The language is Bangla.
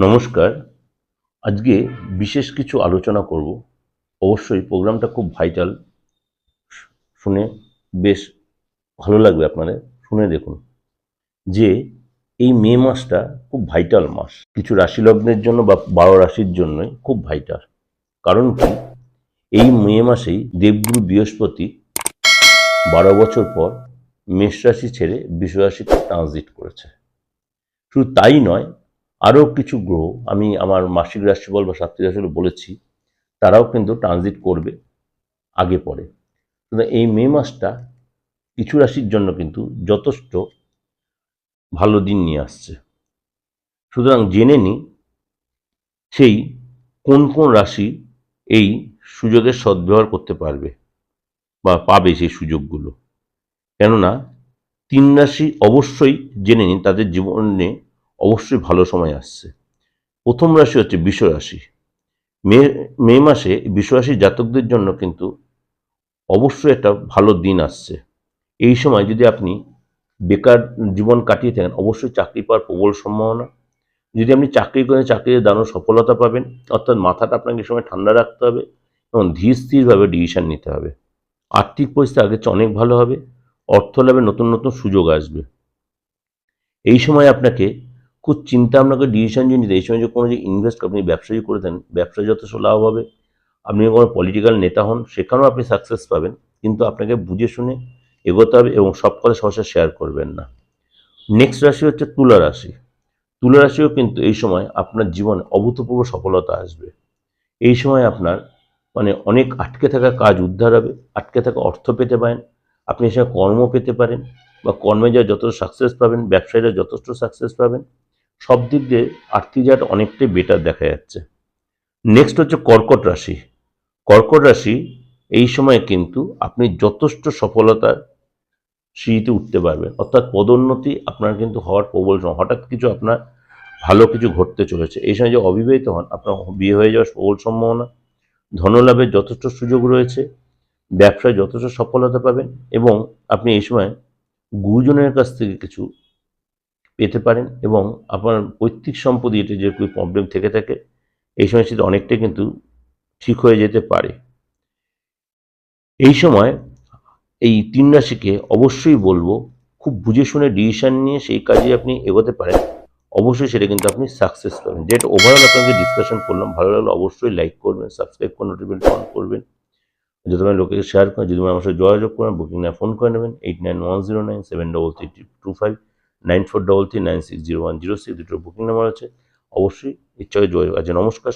নমস্কার। আজকে বিশেষ কিছু আলোচনা করব। অবশ্যই প্রোগ্রামটা খুব ভাইটাল। শুনে বেশ ভালো লাগবে আপনাদের। শুনে দেখুন যে এই মে মাসটা খুব ভাইটাল মাস। কিছু রাশি লগ্নের জন্য বা বারো রাশির জন্যই খুব ভাইটাল। কারণ কি? এই মে মাসেই দেবগুরু বৃহস্পতি বারো বছর পর মেষ রাশি ছেড়ে বৃষ রাশিতে ট্রানজিট করেছে। শুধু তাই নয় আরও কিছু গ্রহ, আমি আমার মাসিক রাশিফল বা সাপ্তাহিক রাশিফল বলেছি, তারাও কিন্তু ট্রানজিট করবে আগে পরে। কিন্তু এই মে মাসটা কিছু রাশির জন্য কিন্তু যথেষ্ট ভালো দিন নিয়ে আসছে। সুতরাং জেনে নিই সেই কোন কোন রাশি এই সুযোগের সদ্ব্যবহার করতে পারবে বা পাবে সেই সুযোগগুলো। কেননা তিন রাশি অবশ্যই জেনে নিন, তাদের জীবনে অবশ্যই ভালো সময় আসছে। প্রথম রাশি হচ্ছে বিষ রাশি মে মে মাসে রাশির জাতকদের জন্য কিন্তু অবশ্যই একটা ভালো দিন আসছে। এই সময় যদি আপনি বেকার জীবন কাটিয়ে থাকেন, অবশ্যই চাকরি পাওয়ার প্রবল সম্ভাবনা। যদি আপনি চাকরি করেন চাকরিতে দারুণ সফলতা পাবেন, অর্থাৎ মাথাটা আপনাকে সময় ঠান্ডা রাখতে হবে এবং ধীর স্থিরভাবে ডিসিশন নিতে হবে। আর্থিক পরিস্থিতি আগের চেয়ে অনেক ভালো হবে, অর্থ লাভের নতুন নতুন সুযোগ আসবে। এই সময় আপনাকে চিন্তা আপনাকে ডিসিশন যে নিতে এই সময় যে কোনো যে ইনভেস্ট আপনি ব্যবসায়ী করে দেন ব্যবসায় যথেষ্ট লাভ হবে, আপনি কোনো পলিটিক্যাল নেতা হন, সেখানেও আপনি সাকসেস পাবেন, কিন্তু আপনাকে বুঝে শুনে এগোতে হবে এবং সব কথা সহসা শেয়ার করবেন না। নেক্সট রাশি হচ্ছে তুলা রাশি। তুলা রাশিও কিন্তু এই সময় আপনার জীবনে অভূতপূর্ব সফলতা আসবে। এই সময় আপনার মানে অনেক আটকে থাকা কাজ উদ্ধার হবে, আটকে থাকা অর্থ পেতে পারেন, আপনি সময় কর্ম পেতে পারেন, বা কর্মে যা যথেষ্ট সাকসেস পাবেন, ব্যবসায়ীরা যথেষ্ট সাকসেস পাবেন সব দিক দিয়ে আর্থিক জায়গাটা অনেকটাই বেটার দেখা যাচ্ছে। নেক্সট হচ্ছে কর্কট রাশি। কর্কট রাশি এই সময় কিন্তু আপনি যথেষ্ট সফলতার সিঁড়িতে উঠতে পারবেন। অর্থাৎ পদোন্নতি আপনার কিন্তু হওয়ার প্রবল। হঠাৎ কিছু আপনার ভালো কিছু ঘটতে চলেছে। এই সময় যে অবিবাহিত হন, আপনার বিয়ে হয়ে যাওয়ার প্রবল সম্ভাবনা। ধনলাভের যথেষ্ট সুযোগ রয়েছে। ব্যবসায় যথেষ্ট সফলতা পাবেন এবং আপনি এই সময় গুরুজনের কাছ থেকে কিছু পেতে পারেন এবং আপনার পৈতৃক সম্পত্তি এটা যে প্রবলেম থেকে থাকে, এই সময় সেটা অনেকটাই কিন্তু ঠিক হয়ে যেতে পারে। এই সময় এই তিন রাশিকে অবশ্যই বলব, খুব বুঝে শুনে ডিসিশন নিয়ে সেই কাজে আপনি এগোতে পারেন। অবশ্যই সেটা কিন্তু আপনি সাকসেস পাবেন। যেটা ওভারঅল আপনাকে ডিসকাশন করলাম, ভালো লাগলে অবশ্যই লাইক করবেন সাবস্ক্রাইব করে নোটিফিকেশন অন করবেন। যদি আমার লোকেকে শেয়ার করেন, যদি আমার সাথে যোগাযোগ করেন বুকিং না ফোন করে নেবেন eight nine one zero nine seven double three two five nine four double three nine six zero one zero six দুটো বুকিং নাম্বার আছে। অবশ্যই ইচ্ছা হয়ে যোগাযোগ আছে নমস্কার